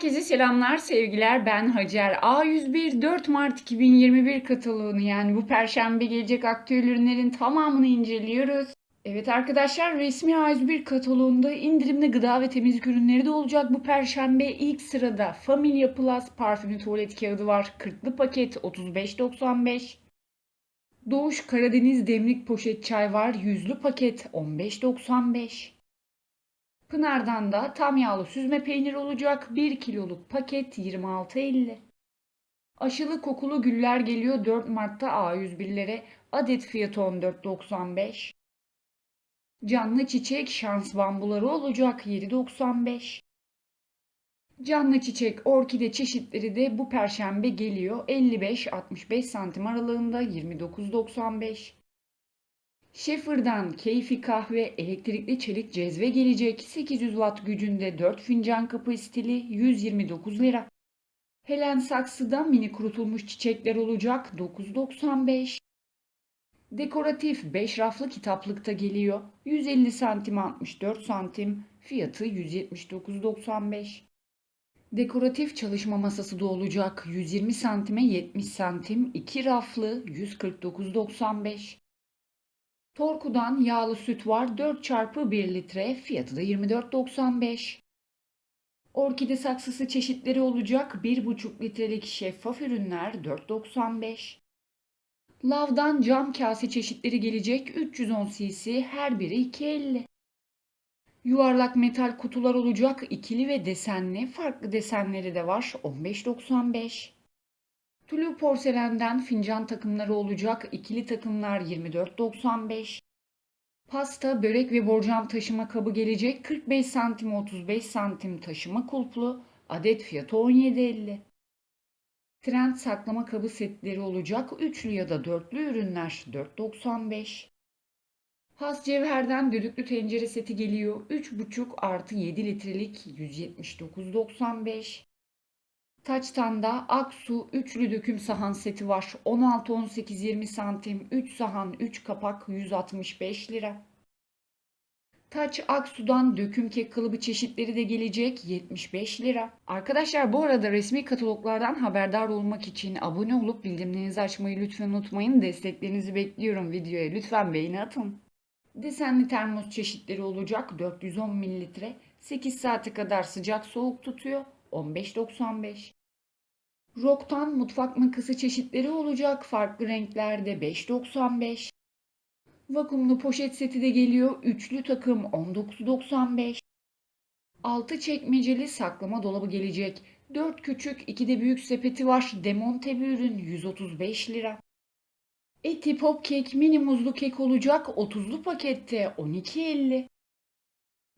Herkese selamlar, sevgiler. Ben Hacer. A101 4 Mart 2021 kataloğunu yani bu perşembe gelecek aktüel ürünlerin tamamını inceliyoruz. Evet arkadaşlar resmi A101 kataloğunda indirimli gıda ve temizlik ürünleri de olacak bu perşembe. ilk sırada Familia Plus parfümlü tuvalet kağıdı var. 40'lı paket 35.95. Doğuş Karadeniz demlik poşet çay var. Yüzlü paket 15.95. Pınar'dan da tam yağlı süzme peynir olacak 1 kiloluk paket 26.50. Aşılı kokulu güller geliyor 4 Mart'ta A101'lere adet fiyatı 14.95. Canlı çiçek şans bambuları olacak 7.95. Canlı çiçek orkide çeşitleri de bu perşembe geliyor 55-65 santim aralığında 29.95. Şefir'den keyfi kahve elektrikli çelik cezve gelecek 800 watt gücünde 4 fincan kapasiteli 129 lira. Helen Saksı'da mini kurutulmuş çiçekler olacak 9.95. Dekoratif 5 raflı kitaplıkta geliyor. 150 santim 64 santim fiyatı 179.95. Dekoratif çalışma masası da olacak 120 santime 70 santim 2 raflı 149.95. Torku'dan yağlı süt var 4 çarpı 1 litre fiyatı da 24.95. Orkide saksısı çeşitleri olacak 1,5 litrelik şeffaf ürünler 4.95. Lav'dan cam kase çeşitleri gelecek 310 cc her biri 2.50. Yuvarlak metal kutular olacak ikili ve desenli farklı desenleri de var 15.95. Tulu porselenden fincan takımları olacak ikili takımlar 24.95. Pasta, börek ve borcam taşıma kabı gelecek 45 santim 35 santim taşıma kulplu adet fiyatı 17.50. Trend saklama kabı setleri olacak üçlü ya da dörtlü ürünler 4.95. Has cevherden düdüklü tencere seti geliyor 3,5 artı 7 litrelik 179.95. Taçtan da Aksu üçlü döküm sahan seti var. 16 18 20 santim 3 sahan 3 kapak 165 lira. Taç Aksu'dan döküm kek kalıbı çeşitleri de gelecek 75 lira. Arkadaşlar bu arada resmi kataloglardan haberdar olmak için abone olup bildirimlerinizi açmayı lütfen unutmayın. Desteklerinizi bekliyorum videoya. Lütfen beğeni atın. Desenli termos çeşitleri olacak 410 mililitre. 8 saate kadar sıcak soğuk tutuyor. 15.95. Rock'tan mutfak makası çeşitleri olacak farklı renklerde 5.95. Vakumlu poşet seti de geliyor. Üçlü takım 19.95. Altı çekmeceli saklama dolabı gelecek. 4 küçük 2 de büyük sepeti var. Demonte bir ürün 135 lira. Eti pop kek mini muzlu kek olacak 30'lu pakette 12.50.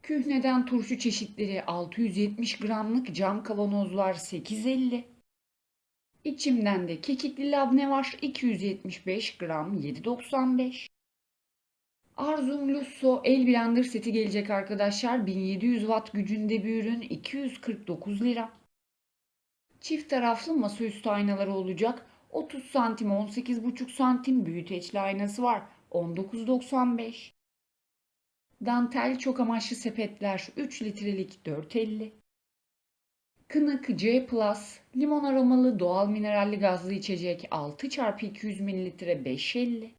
Kühneden turşu çeşitleri 670 gramlık cam kavanozlar 8.50. İçimden de kekikli labne var 275 gram 7.95. Arzum Lusso el blender seti gelecek arkadaşlar. 1700 watt gücünde bir ürün 249 lira. Çift taraflı masaüstü aynaları olacak. 30 santim 18,5 santim büyüteçli aynası var. 19.95. Dantel çok amaçlı sepetler 3 litrelik 4.50. Kınık C limon aromalı doğal mineralli gazlı içecek 6 x 200 ml 5.50.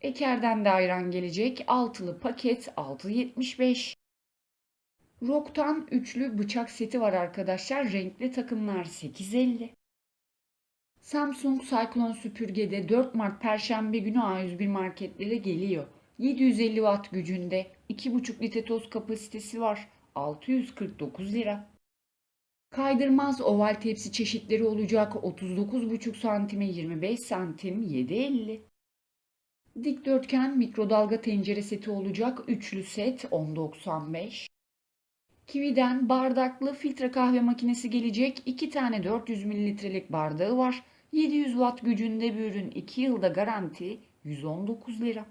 Eker'den de ayran gelecek altılı paket 6.75. Rock'tan üçlü bıçak seti var arkadaşlar. Renkli takımlar 8.50. Samsung Cyclone süpürgede 4 Mart Perşembe günü A101 marketlere geliyor. 750 watt gücünde 2,5 litre toz kapasitesi var. 649 lira. Kaydırmaz oval tepsi çeşitleri olacak 39,5 santime 25 santim 7.50. Dikdörtgen mikrodalga tencere seti olacak üçlü set 10.95. Kiwi'den bardaklı filtre kahve makinesi gelecek 2 tane 400 mililitrelik bardağı var. 700 watt gücünde bir ürün 2 yılda garanti 119 lira.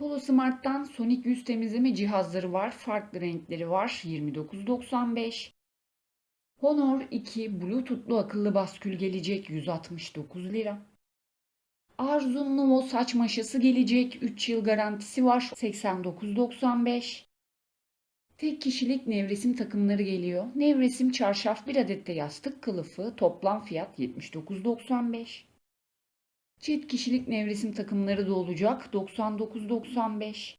Polo Smart'tan Sonic yüz temizleme cihazları var. Farklı renkleri var. 29.95. Honor 2 Bluetooth'lu akıllı baskül gelecek 169 lira. Arzum Nuvo saç maşası gelecek 3 yıl garantisi var 89.95. Tek kişilik nevresim takımları geliyor. Nevresim çarşaf bir adet de yastık kılıfı. Toplam fiyat 79.95. Çift kişilik nevresim takımları da olacak. 99.95.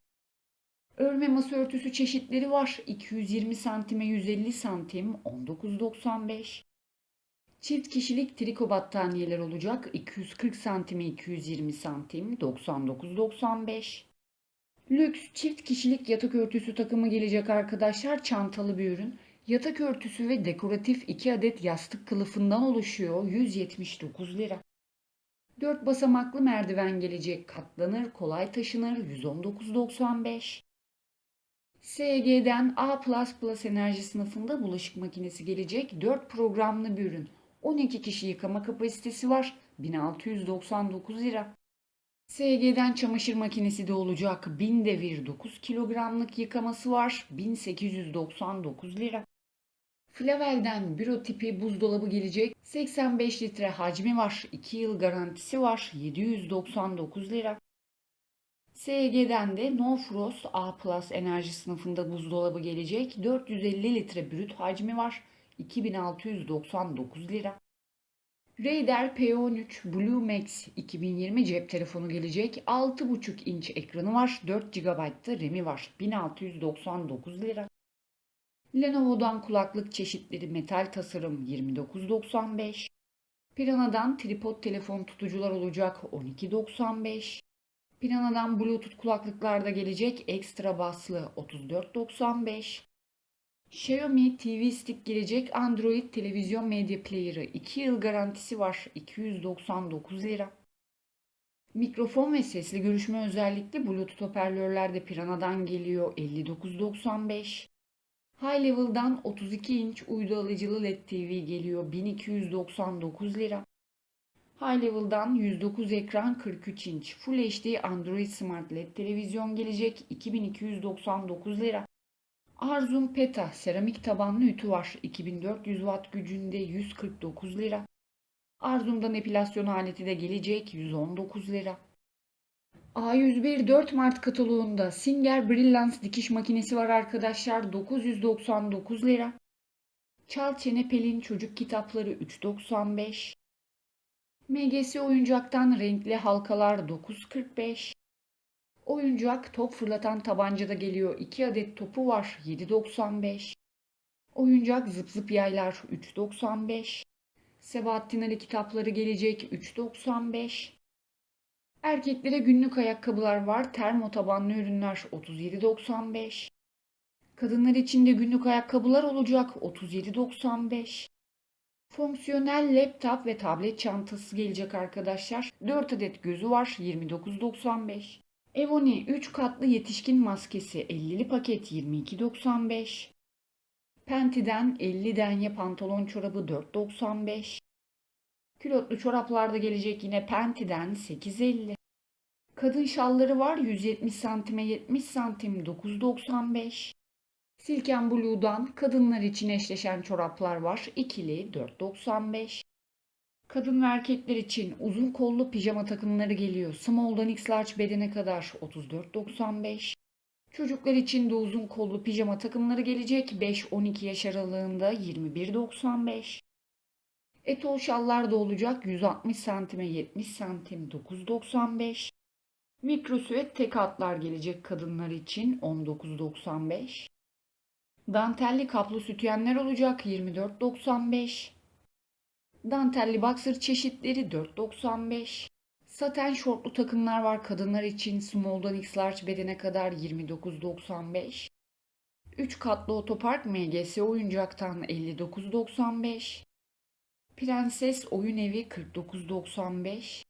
Örme masa örtüsü çeşitleri var. 220 santime 150 santim 19.95. Çift kişilik triko battaniyeler olacak. 240 santime 220 santim 99.95. Lüks çift kişilik yatak örtüsü takımı gelecek arkadaşlar. Çantalı bir ürün. Yatak örtüsü ve dekoratif 2 adet yastık kılıfından oluşuyor. 179 lira. 4 basamaklı merdiven gelecek. Katlanır, kolay taşınır. 119.95. SG'den A++ enerji sınıfında bulaşık makinesi gelecek. 4 programlı bir ürün. 12 kişi yıkama kapasitesi var. 1699 lira. SG'den çamaşır makinesi de olacak. 1000 devir 9 kilogramlık yıkaması var. 1899 lira. Flavel'den büro tipi buzdolabı gelecek. 85 litre hacmi var. 2 yıl garantisi var. 799 lira. SG'den de No Frost A Plus enerji sınıfında buzdolabı gelecek. 450 litre brüt hacmi var. 2699 lira. Raider P13 Blue Max 2020 cep telefonu gelecek. 6,5 inç ekranı var. 4 GB da RAM'i var. 1699 lira. Lenovo'dan kulaklık çeşitleri metal tasarım 29.95. Piranha'dan tripod telefon tutucular olacak 12.95. Piranha'dan Bluetooth kulaklıklar da gelecek ekstra baslı 34.95. Xiaomi TV Stick gelecek Android televizyon medya player'ı 2 yıl garantisi var 299 lira. Mikrofon ve sesli görüşme özellikli Bluetooth hoparlörler de Piranha'dan geliyor 59.95. High Level'dan 32 inç uydu alıcılı LED TV geliyor 1299 lira. High Level'dan 109 ekran 43 inç Full HD Android Smart LED televizyon gelecek 2299 lira. Arzum Peta seramik tabanlı ütü var 2400 watt gücünde 149 lira. Arzum'dan epilasyon aleti de gelecek 119 lira. A101 4 Mart kataloğunda Singer Brilliance dikiş makinesi var arkadaşlar 999 lira. Çal Çene Pelin çocuk kitapları 3.95. MGS oyuncaktan renkli halkalar 9.45. Oyuncak top fırlatan tabanca da geliyor. 2 adet topu var 7.95. Oyuncak zıp zıp yaylar 3.95. Sebahattin Ali kitapları gelecek 3.95. Erkeklere günlük ayakkabılar var. Termo tabanlı ürünler 37.95. Kadınlar için de günlük ayakkabılar olacak 37.95. Fonksiyonel laptop ve tablet çantası gelecek arkadaşlar. 4 adet gözü var 29.95. Evoni 3 katlı yetişkin maskesi 50'li paket 22.95. Penti'den 50 denye pantolon çorabı 4.95. Külotlu çoraplar da gelecek yine Penti'den 8.50. Kadın şalları var 170 santime 70 santim 9.95. Silken Blue'dan kadınlar için eşleşen çoraplar var. ikili 4.95. Kadın ve erkekler için uzun kollu pijama takımları geliyor. Small'dan X large bedene kadar 34.95. Çocuklar için de uzun kollu pijama takımları gelecek. 5-12 yaş aralığında 21.95. Etol şallar da olacak. 160 santime 70 santim 9.95. Mikro süet tek hatlar gelecek kadınlar için 19.95. Dantelli kaplı sütyenler olacak 24.95. Dantelli boxer çeşitleri 4.95. Saten şortlu takımlar var kadınlar için small'dan x large bedene kadar 29.95. 3 katlı otopark MGS oyuncaktan 59.95. Prenses oyun evi 49.95.